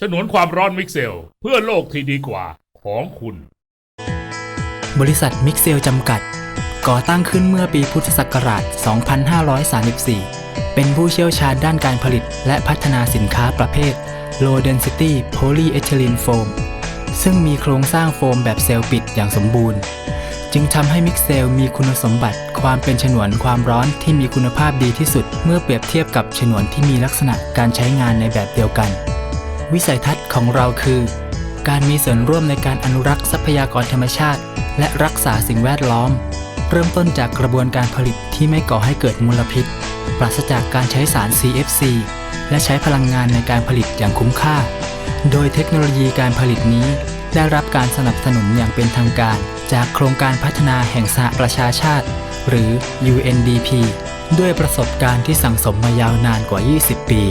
ฉนวนความร้อนมิกเซล เพื่อโลกที่ดีกว่าของคุณ บริษัทมิกเซลจำกัด ก่อตั้งขึ้นเมื่อปีพุทธศักราช 2534 เป็นผู้เชี่ยวชาญด้านการผลิตและพัฒนาสินค้าประเภท Low Density Polyethylene Foam ซึ่งมีโครงสร้างโฟมแบบเซลล์ปิดอย่างสมบูรณ์ จึงทำให้มิกเซลมีคุณสมบัติความเป็นฉนวนความร้อนที่มีคุณภาพดีที่สุด เมื่อเปรียบเทียบกับฉนวนที่มีลักษณะการใช้งานในแบบเดียวกัน วิสัยทัศน์ของเราคือ การมีส่วนร่วมในการอนุรักษ์ทรัพยากรธรรมชาติ และรักษาสิ่งแวดล้อม เริ่มต้นจากกระบวนการผลิตที่ไม่ก่อให้เกิดมลพิษ ปราศจากการใช้สาร CFC และใช้พลังงานในการผลิตอย่างคุ้มค่า โดยเทคโนโลยีการผลิตนี้ ได้รับการสนับสนุนอย่างเป็นทางการ จากโครงการพัฒนาแห่งสหประชาชาติ หรือ UNDP ด้วยประสบการณ์ที่สั่งสมมายาวนานกว่า 20 ปี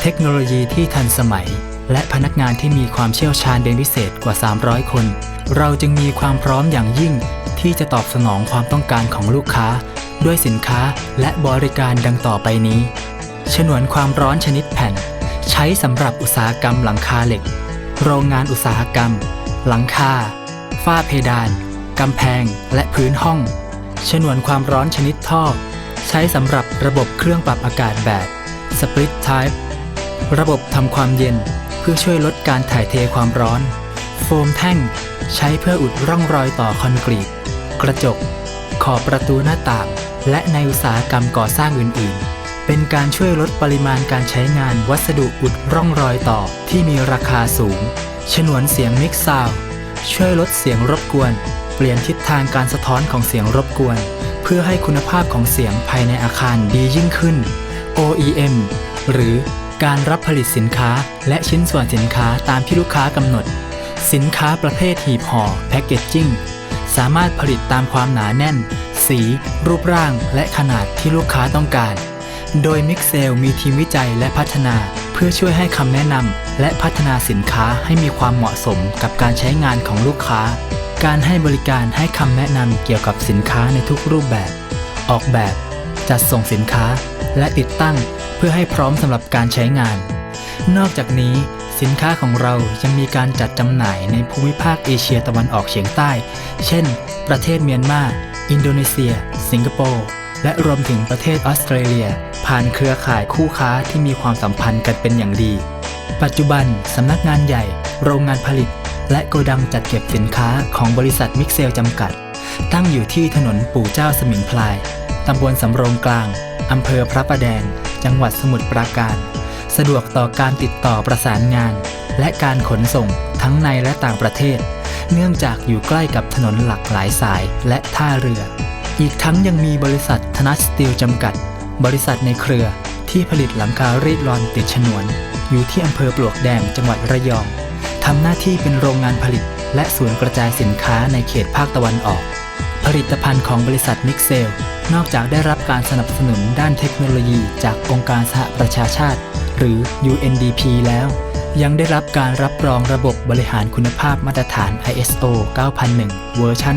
เทคโนโลยีที่ทันสมัย และพนักงานที่มีความเชี่ยวชาญเป็นพิเศษกว่า 300 คน เราจึงมีความพร้อมอย่างยิ่งที่จะตอบสนองความต้องการของลูกค้า ด้วยสินค้าและบริการดังต่อไปนี้ ฉนวนความร้อนชนิดแผ่น ใช้สำหรับอุตสาหกรรมหลังคาเหล็ก โรงงานอุตสาหกรรม หลังคา ฝ้าเพดานกำแพงและพื้นห้อง ฉนวนความร้อนชนิดท่อ ใช้สำหรับระบบเครื่องปรับอากาศแบบ Split Type ระบบทำความเย็น พื่อช่วยลดการถ่ายเทความร้อน โฟมแท่งใช้เพื่ออุดร่องรอยต่อคอนกรีต กระจก ขอบประตูหน้าต่าง และในอุตสาหกรรมก่อสร้างอื่น ๆ เป็นการช่วยลดปริมาณการใช้งานวัสดุอุดร่องรอยต่อที่มีราคาสูง ฉนวนเสียงมิกซาวช่วยลดเสียงรบกวน เปลี่ยนทิศทางการสะท้อนของเสียงรบกวน เพื่อให้คุณภาพของเสียงภายในอาคารดียิ่งขึ้น OEM หรือ การรับผลิตสินค้าและชิ้นส่วนสินค้าตามที่ลูกค้ากำหนด สินค้าประเภทหีบห่อแพคเกจจิ้งสามารถผลิตตามความหนาแน่น สี รูปร่าง และขนาดที่ลูกค้าต้องการ โดยมิกเซลมีทีมวิจัยและพัฒนาเพื่อช่วยให้คำแนะนำและพัฒนาสินค้าให้มีความเหมาะสมกับการใช้งานของลูกค้า การให้บริการให้คำแนะนำเกี่ยวกับสินค้าในทุกรูปแบบ ออกแบบ จัดส่งสินค้า และติดตั้งเพื่อให้พร้อมสำหรับการใช้งาน นอกจากนี้สินค้าของเรายังมีการจัดจำหน่ายในภูมิภาคเอเชียตะวันออกเฉียงใต้ เช่น ประเทศเมียนมา อินโดนีเซีย สิงคโปร์ และรวมถึงประเทศออสเตรเลีย ผ่านเครือข่ายคู่ค้าที่มีความสัมพันธ์กันเป็นอย่างดี ปัจจุบันสำนักงานใหญ่ โรงงานผลิต และโกดังจัดเก็บสินค้าของบริษัทมิกเซลจำกัด ตั้งอยู่ที่ถนนปู่เจ้าสมิงพลาย ตำบลสำโรงกลาง อำเภอพระประแดง จังหวัดสมุทรปราการ สะดวกต่อการติดต่อประสานงาน และการขนส่งทั้งในและต่างประเทศ เนื่องจากอยู่ใกล้กับถนนหลักหลายสายและท่าเรือ อีกทั้งยังมีบริษัทธนัสสตีลจำกัด บริษัทในเครือที่ผลิตหลังคารีดรอนติดฉนวน อยู่ที่อำเภอปลวกแดงจังหวัดระยองทำหน้าที่เป็นโรงงานผลิต และศูนย์กระจายสินค้าในเขตภาคตะวันออก ผลิตภัณฑ์ของบริษัทมิกเซล นอกจากได้รับการสนับสนุนด้านเทคโนโลยีจากองค์การสหประชาชาติ หรือ UNDP แล้ว ยังได้รับการรับรองระบบบริหารคุณภาพมาตรฐาน ISO 9001 เวอร์ชัน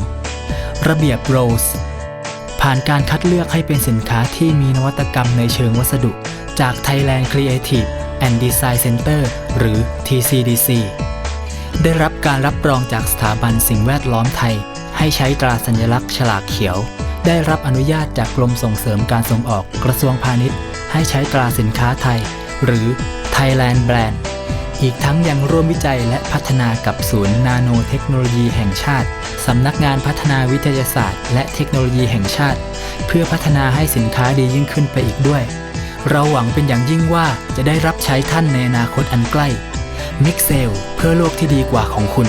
2012 ระเบียบ ROSE ผ่านการคัดเลือกให้เป็นสินค้าที่มีนวัตกรรมในเชิงวัสดุ จาก Thailand Creative and Design Center หรือ TCDC ได้รับการรับรองจากสถาบันสิ่งแวดล้อมไทย ให้ใช้ตราสัญลักษณ์ฉลากเขียว ได้รับอนุญาตจากกรมส่งเสริมการส่งออกกระทรวงพาณิชย์ ให้ใช้ตราสินค้าไทย หรือ Thailand Brand อีกทั้งยังร่วมวิจัยและพัฒนากับศูนย์นาโนเทคโนโลยีแห่งชาติ สำนักงานพัฒนาวิทยาศาสตร์ และเทคโนโลยีแห่งชาติ เพื่อพัฒนาให้สินค้าดียิ่งขึ้นไปอีกด้วย เราหวังเป็นอย่างยิ่งว่าจะได้รับใช้ท่านในอนาคตอันใกล้มิกเซลเพื่อโลกที่ดีกว่าของคุณ